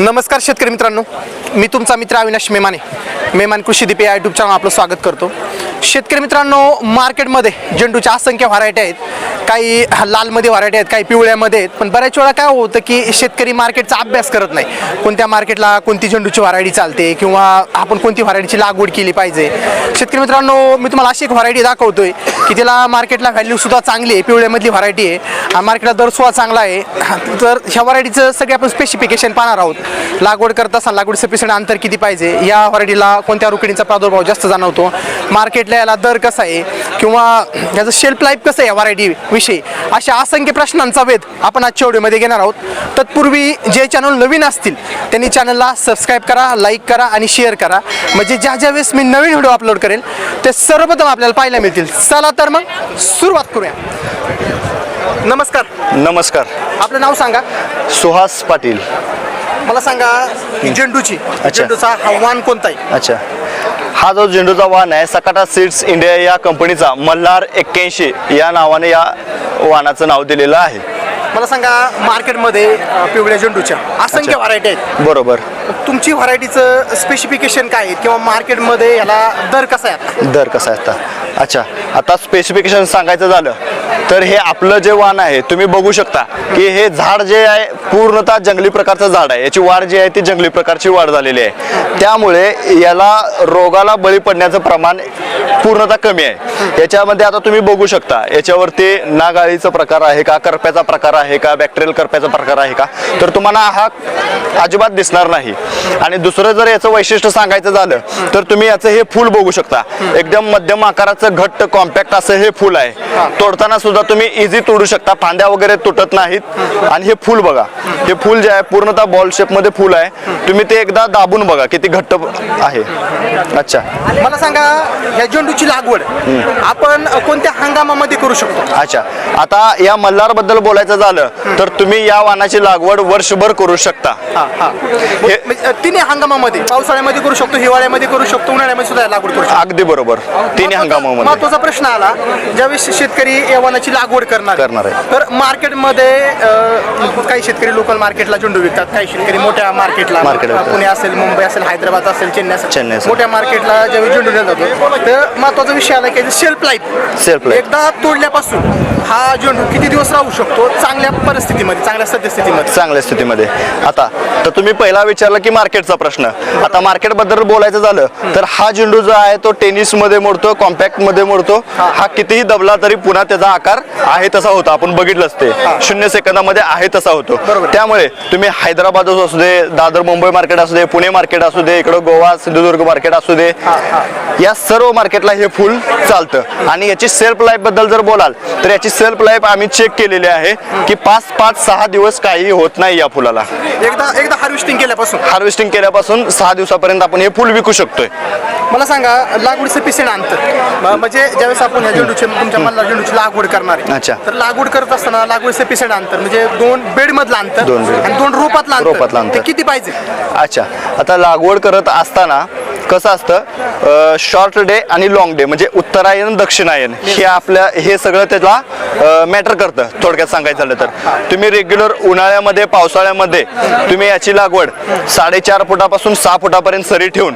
नमस्कार शेतकरी मित्रांनो. मी तुमचा मित्र अविनाश मेमाने. मेमान कृषी दीप या यूट्यूब चॅनल आपलं स्वागत करतो. शेतकरी मित्रांनो मार्केटमध्ये झेंडूच्या असंख्य व्हरायटी आहेत. काही लालमध्ये व्हरायटी आहेत काही पिवळ्यामध्ये आहेत पण बऱ्याच वेळा काय होतं की शेतकरी मार्केटचा अभ्यास करत नाही. कोणत्या मार्केटला कोणती झेंडूची व्हरायटी चालते किंवा आपण कोणती व्हरायटीची लागवड केली पाहिजे. शेतकरी मित्रांनो मी तुम्हाला अशी एक व्हरायटी दाखवतोय की तिला मार्केटला व्हॅल्यूसुद्धा चांगली आहे पिवळ्यामधली व्हरायटी आहे. आणि मार्केटला दर सुद्धा चांगला आहे. तर ह्या व्हरायटीचं सगळे आपण स्पेसिफिकेशन पाहणार आहोत. लागवड करत असताना लागवड सफिशियंट अंतर किती पाहिजे या व्हरायटीला कोणत्या रुकडींचा प्रादुर्भाव जास्त जाणवतो मार्केटला याला दर कसा आहे किंवा याचं शेल्फ लाईफ कसं आहे या व्हरायटी विषयी अशा असंख्य प्रश्नांचा वेध आपण आजच्या व्हिडिओमध्ये घेणार आहोत. तत्पूर्वी जे चॅनल नवीन असतील त्यांनी चॅनलला सबस्क्राईब करा लाईक करा आणि शेअर करा. म्हणजे ज्या ज्या वेळेस मी नवीन व्हिडिओ अपलोड करेल ते सर्वप्रथम आपल्याला पाहायला मिळतील. चला तर मग सुरुवात करूया. नमस्कार. नमस्कार. आपलं नाव सांगा. सुहास पाटील. मला सांगा झेंडूची. झेंडूचा हवामान कोणता आहे? अच्छा. हा जो झेंडूचा वाहन आहे सकाटा सीड्स इंडिया या कंपनीचा मल्हार एक्क्याऐंशी या नावाने या वाहनाचं नाव दिलेलं आहे. मला सांगा मार्केटमध्ये पिवळ्या झेंडूच्या असंख्य. व्हरायटी आहेत. बरोबर. तुमची व्हरायटीचं स्पेसिफिकेशन काय आहे? किंवा मार्केटमध्ये याला दर कसा आहे? दर कसा आहे आता? अच्छा आता स्पेसिफिकेशन सांगायचं झालं तर हे आपलं जे वाहन आहे तुम्ही बघू शकता की हे झाड जे आहे पूर्णतः जंगली प्रकारचं झाड आहे. याची वाढ जी आहे ती जंगली प्रकारची वाढ झालेली आहे. त्यामुळे याला रोगाला बळी पडण्याचं प्रमाण पूर्णतः कमी आहे. याच्यामध्ये आता तुम्ही बघू शकता याच्यावरती नागाळीचा प्रकार आहे का करप्याचा प्रकार आहे का बॅक्टेरियल करप्याचा प्रकार आहे का? तर तुम्हाला हा अजिबात दिसणार नाही. आणि दुसरं जर याचं वैशिष्ट्य सांगायचं झालं तर तुम्ही याचं हे फूल बघू शकता. एकदम मध्यम आकाराचं घट्ट कॉम्पॅक्ट असं हे फूल आहे. तोडताना सुद्धा तुम्ही इझी तोडू शकता. फांद्या वगैरे तुटत नाहीत. आणि हे फूल बघा. हे फूल जे आहे पूर्णतः बॉल शेपमध्ये फूल आहे. तुम्ही ते एकदा दाबून बघा किती घट्ट आहे. अच्छा. मला सांगा या झेंडूची लागवड आपण कोणत्या हंगामामध्ये करू शकतो? अच्छा. आता या मल्हारबद्दल बोलायचं झालं तर तुम्ही या वाहनाची लागवड वर्षभर करू शकता. म्हणजे, तिन्ही हंगामामध्ये पावसाळ्यामध्ये करू शकतो हिवाळ्यामध्ये करू शकतो उन्हाळ्यामध्ये सुद्धा लागवड करू शकतो. अगदी बरोबर. तिन्ही हंगामामध्ये. महत्त्वाचा प्रश्न आला ज्यावेळेस शेतकरी या वनाची लागवड करणार करणार आहे. तर मार्केटमध्ये अ, काही शेतकरी लोकल मार्केटला झेंडू विकतात काही शेतकरी मोठ्या मार्केटला. विकतात. पुणे असेल मुंबई असेल हैदराबाद असेल चेन्नई असेल. चेन्नई असेल. मोठ्या मार्केटला ज्यावेळी झेंडू नेला जातो तर महत्त्वाचा विषय आला की सेल्फ लाईफ Shelf life. एकदा तोडल्यापासून हा झेंडू किती दिवस राहू शकतो? चांगल्या परिस्थितीमध्ये चांगल्या सद्यस्थितीमध्ये. चांगल्या स्थितीमध्ये. आता तर तुम्ही पहिला विचारला की मार्केटचा प्रश्न. आता मार्केटबद्दल बोलायचं झालं तर हा झेंडू जो आहे तो टेनिसमध्ये मोडतो कॉम्पॅक्टमध्ये मोडतो हा कितीही दबला तरी पुन्हा त्याचा आकार आहे तसा होता. आपण बघितलंच ते शून्य सेकंदामध्ये आहे तसा होतो. त्यामुळे तुम्ही हैदराबाद असू दे दादर मुंबई मार्केट असू दे पुणे मार्केट असू दे इकडं गोवा सिंधुदुर्ग मार्केट असू दे. या सर्व मार्केटला हे फुल चालतं. आणि याची सेल्फ लाईफबद्दल जर बोलाल तर याची सेल्फ लाईफ आम्ही चेक केलेली आहे की पाच पाच सहा दिवस काही होत नाही या फुलाला. एकदा एकदा हार्वेस्टिंग केल्यापासून? हार्वेस्टिंग केल्यापासून सहा दिवसापर्यंत आपण हे फुल विकू शकतोय. मला सांगा लागवडीचं पिसेड अंतर म- म्हणजे ज्यावेळेस आपण ह्या झेंडूची तुमच्या मल्हार झेंडूची लागवड करणार आहे अच्छा. तर लागवड करत असताना लागवडीचं पिसेड अंतर म्हणजे दोन बेड मधलं अंतर दोन bed. आणि दोन रोपातलं रोपातलं अंतर अंतर. ते किती पाहिजे? अच्छा. आता लागवड करत असताना कसं असतं शॉर्ट डे आणि लॉंग डे म्हणजे उत्तरायण दक्षिणायन हे आपल्या हे सगळं त्याला मॅटर करतं थोडक्यात सांगायचं झालं तर. तुम्ही रेग्युलर उन्हाळ्यामध्ये पावसाळ्यामध्ये तुम्ही याची लागवड साडेचार फुटापासून सहा फुटापर्यंत सरी ठेवून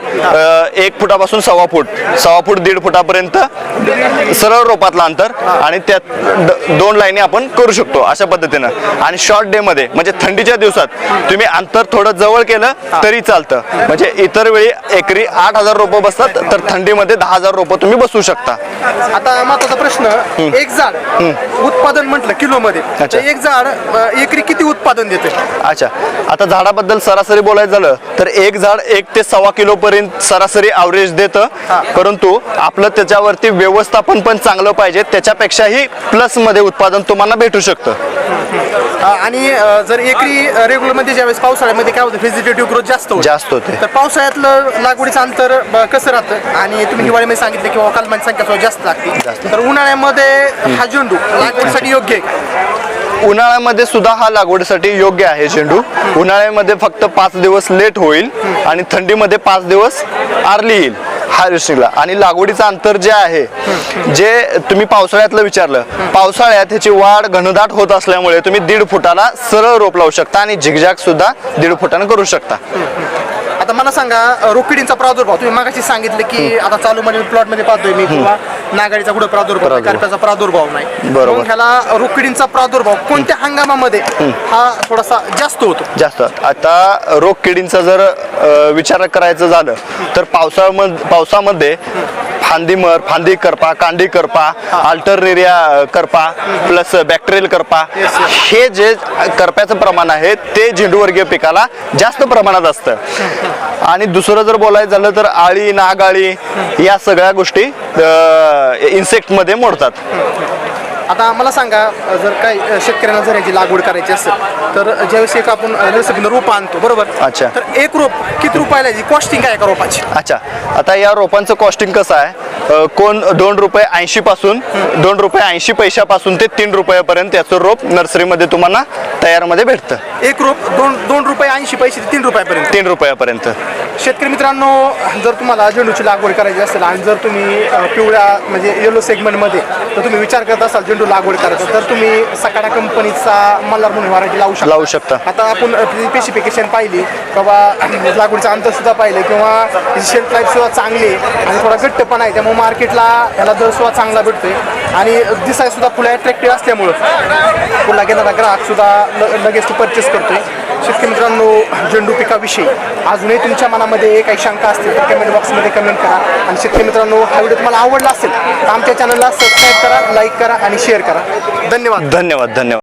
एक फुटापासून सव्वा फूट सव्वा फूट दीड फुटापर्यंत सरळ रोपातलं अंतर आणि त्यात दोन लाईनी आपण करू शकतो अशा पद्धतीनं. आणि शॉर्ट डे मध्ये म्हणजे थंडीच्या दिवसात तुम्ही अंतर थोडं जवळ केलं तरी चालतं. म्हणजे इतर वेळी एकरी आठ हजार रोपं बसतात तर थंडीमध्ये दहा हजार रोपं तुम्ही बसवू शकता. आता महत्त्वाचा प्रश्न एक झाड उत्पादन म्हटलं किलो मध्ये अच्छा. एक झाड अ, एकरी किती उत्पादन देते अच्छा. आता झाडाबद्दल सरासरी बोलायचं झालं तर एक झाड एक ते सव्वा किलो पर्यंत सरासरी ॲव्हरेज देतं. परंतु आपलं त्याच्यावरती व्यवस्थापन पण चांगलं पाहिजे त्याच्यापेक्षाही प्लसमध्ये उत्पादन तुम्हाला भेटू शकतं. आणि अ, जर एकरी रेग्युलरमध्ये ज्यावेळेस पावसाळ्यामध्ये काय होतं व्हेजिटेटिव्ह ग्रोथ जास्त होते. जास्त होते. तर पावसाळ्यातलं लागवडीचं अंतर ब- कसं राहतं? आणि तुम्ही हिवाळ्यामध्ये सांगितलं किंवा कालमाची संख्या जास्त लागते. तर उन्हाळ्यामध्ये हा झेंडू लागवडीसाठी योग्य आहे? उन्हाळ्यामध्ये सुद्धा हा लागवडीसाठी योग्य आहे झेंडू. उन्हाळ्यामध्ये फक्त पाच दिवस लेट होईल आणि थंडीमध्ये पाच दिवस आर्ली येईल. हार्वेस्टिंगला आणि लागवडीचं अंतर जे आहे जे तुम्ही पावसाळ्यातलं विचारलं पावसाळ्यात ह्याची वाढ घनदाट होत असल्यामुळे तुम्ही दीड फुटाला सरळ रोप लावू शकता आणि झिगझॅग सुद्धा दीड फुटानं करू शकता. आता मला सांगा अ, रोकिडींचा प्रादुर्भाव तुम्ही मागाशी सांगितलं की आता चालू मध्ये प्लॉटमध्ये पाहतोय मी किंवा नागाडीचा कुठं प्रादुर्भाव प्रादुर्भाव. करप्याचा प्रादुर्भाव नाही. बरोबर. मग ह्याला रोकिडींचा प्रादुर्भाव कोणत्या हंगामामध्ये हा थोडासा जास्त होतो? जास्त. आता रोग किडींचा जर अ, विचार करायचं झालं तर पावसामध्ये पावसामध्ये फांदीमर फांदी करपा कांडी करपा अल्टरनेरिया करपा प्लस बॅक्टेरियल करपा हे जे करप्याचं प्रमाण आहे ते झेंडूवर्गीय पिकाला जास्त प्रमाणात असतं. आणि दुसरं जर बोलायचं झालं तर आळी नागाळी या सगळ्या गोष्टी इन्सेक्टमध्ये मोडतात. आता मला सांगा जर काही शेतकऱ्यांना जर याची लागवड करायची असेल तर ज्यावेळेस एक आपण अ, नर्सरीतनं रोप आणतो बरोबर? अच्छा. तर एक रोप किती रुपयाला कॉस्टिंग काय एका रोपाची? अच्छा. आता या रोपांचं कॉस्टिंग कसं आहे? कोण दोन रुपये ऐंशी पासून दोन रुपये ऐंशी पैशापासून ते तीन रुपयापर्यंत याचं रोप नर्सरीमध्ये तुम्हाला तयारमध्ये भेटतं. एक रोप दोन दोन रुपये ऐंशी पैसे ते तीन रुपयापर्यंत. तीन रुपयापर्यंत. शेतकरी मित्रांनो जर तुम्हाला झेंडूची लागवड करायची असेल आणि जर तुम्ही अ, पिवळ्या म्हणजे येलो सेगमेंटमध्ये जर तुम्ही विचार करत असाल झेंडू लागवड करायचा तर तुम्ही सकाळा कंपनीचा मल्हार म्हणून व्हरायटी लावू शकता. लावू शकता. आता आपण स्पेसिफिकेशन पाहिली बाबा लागवडीचं अंतर सुद्धा पाहिलं किंवा शेल्फ लाईफ सुद्धा चांगली आहे आणि थोडा घट्टपणा आहे त्यामुळे मार्केटला ह्याला दर सुद्धा चांगला भेटतोय. आणि दिसाय सुद्धा फुलं अट्रॅक्टिव्ह असल्यामुळं फुला घेणारा ग्राहक सुद्धा ल- लगेच परचेस करतो शेतकरी मित्रांनो झेंडू पिकाविषयी. अजूनही तुमच्या मनामध्ये काही शंका असतील तर कमेंट बॉक्समध्ये कमेंट करा. आणि शेतकरी मित्रांनो हा व्हिडिओ तुम्हाला आवडला असेल तर आमच्या चॅनलला सबस्क्राईब करा लाईक करा आणि शेअर करा. धन्यवाद. धन्यवाद धन्यवाद.